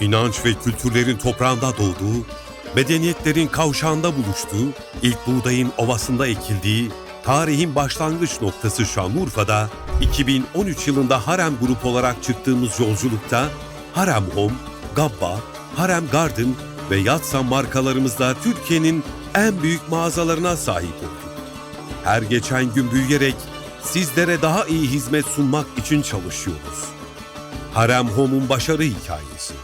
İnanç ve kültürlerin toprağında doğduğu, medeniyetlerin kavşağında buluştuğu, ilk buğdayın ovasında ekildiği, tarihin başlangıç noktası Şanlıurfa'da 2013 yılında Harem Grup olarak çıktığımız yolculukta Harem Home, Gabba, Harem Garden ve Yatsan markalarımızla Türkiye'nin en büyük mağazalarına sahip olduk. Her geçen gün büyüyerek sizlere daha iyi hizmet sunmak için çalışıyoruz. Harem Home'un başarı hikayesi.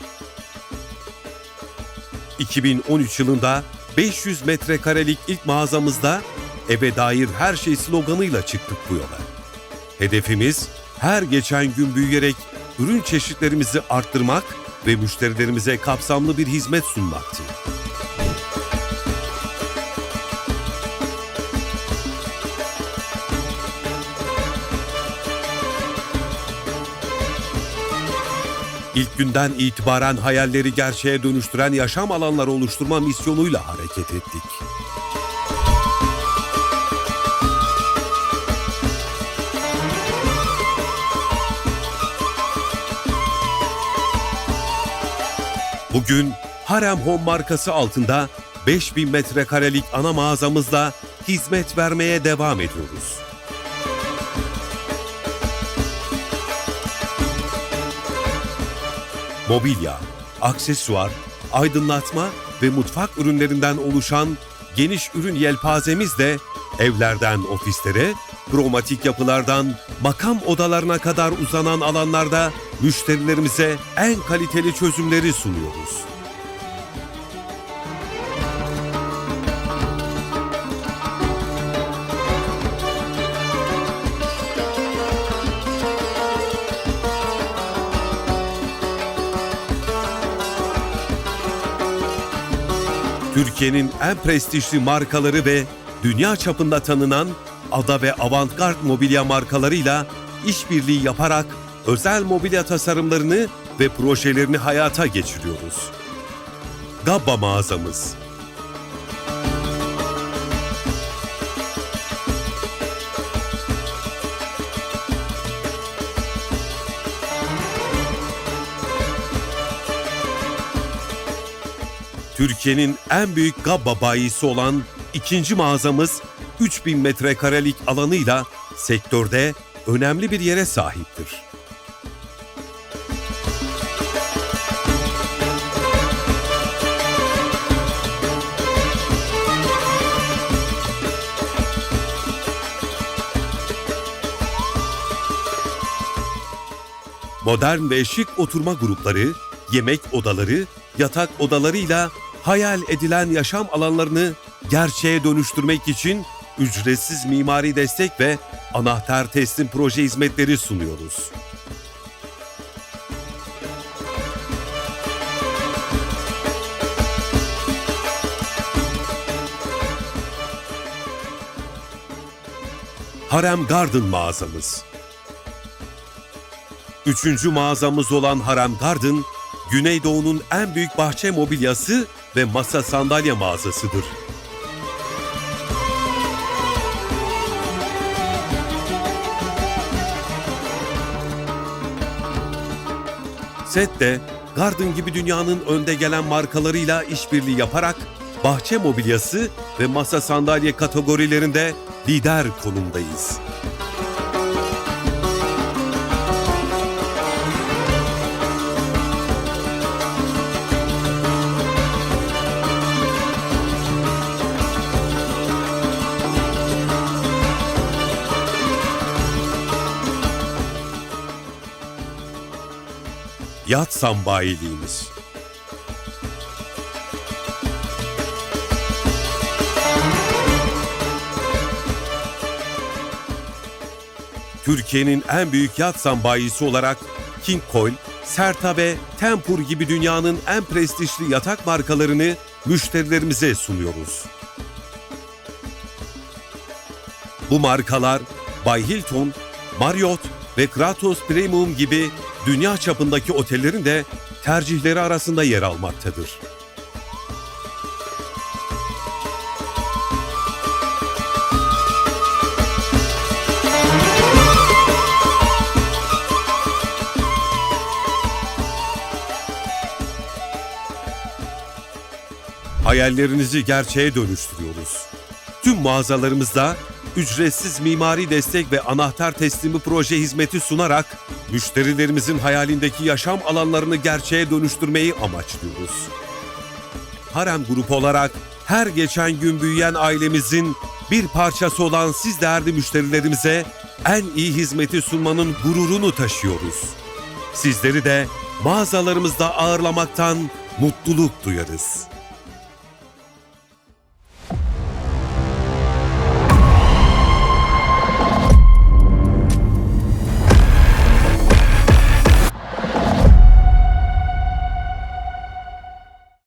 2013 yılında 500 metrekarelik ilk mağazamızda eve dair her şey sloganıyla çıktık bu yola. Hedefimiz her geçen gün büyüyerek ürün çeşitlerimizi arttırmak ve müşterilerimize kapsamlı bir hizmet sunmaktı. İlk günden itibaren hayalleri gerçeğe dönüştüren yaşam alanları oluşturma misyonuyla hareket ettik. Bugün Harem Home markası altında 5000 metrekarelik ana mağazamızla hizmet vermeye devam ediyoruz. Mobilya, aksesuar, aydınlatma ve mutfak ürünlerinden oluşan geniş ürün yelpazemizle evlerden ofislere, kromatik yapılardan makam odalarına kadar uzanan alanlarda müşterilerimize en kaliteli çözümleri sunuyoruz. Türkiye'nin en prestijli markaları ve dünya çapında tanınan Ada ve Avantgard mobilya markalarıyla işbirliği yaparak özel mobilya tasarımlarını ve projelerini hayata geçiriyoruz. Gabba mağazamız Türkiye'nin en büyük Gabba bayisi olan ikinci mağazamız 3000 metrekarelik alanıyla sektörde önemli bir yere sahiptir. Modern ve şık oturma grupları, yemek odaları, yatak odalarıyla hayal edilen yaşam alanlarını gerçeğe dönüştürmek için ücretsiz mimari destek ve anahtar teslim proje hizmetleri sunuyoruz. Harem Garden mağazamız. Üçüncü mağazamız olan Harem Garden, Güneydoğu'nun en büyük bahçe mobilyası ve masa sandalye mağazasıdır. Sette, Garden gibi dünyanın önde gelen markalarıyla işbirliği yaparak bahçe mobilyası ve masa sandalye kategorilerinde lider konumdayız. Yat sambayiliğimiz. Türkiye'nin en büyük yat sambayisi olarak King Coil, Serta ve Tempur gibi dünyanın en prestijli yatak markalarını müşterilerimize sunuyoruz. Bu markalar Bay Hilton, Marriott ve Kratos Premium gibi dünya çapındaki otellerin de tercihleri arasında yer almaktadır. Hayallerinizi gerçeğe dönüştürüyoruz. Tüm mağazalarımızda ücretsiz mimari destek ve anahtar teslimi proje hizmeti sunarak müşterilerimizin hayalindeki yaşam alanlarını gerçeğe dönüştürmeyi amaçlıyoruz. Harem Grup olarak her geçen gün büyüyen ailemizin bir parçası olan siz değerli müşterilerimize en iyi hizmeti sunmanın gururunu taşıyoruz. Sizleri de mağazalarımızda ağırlamaktan mutluluk duyarız.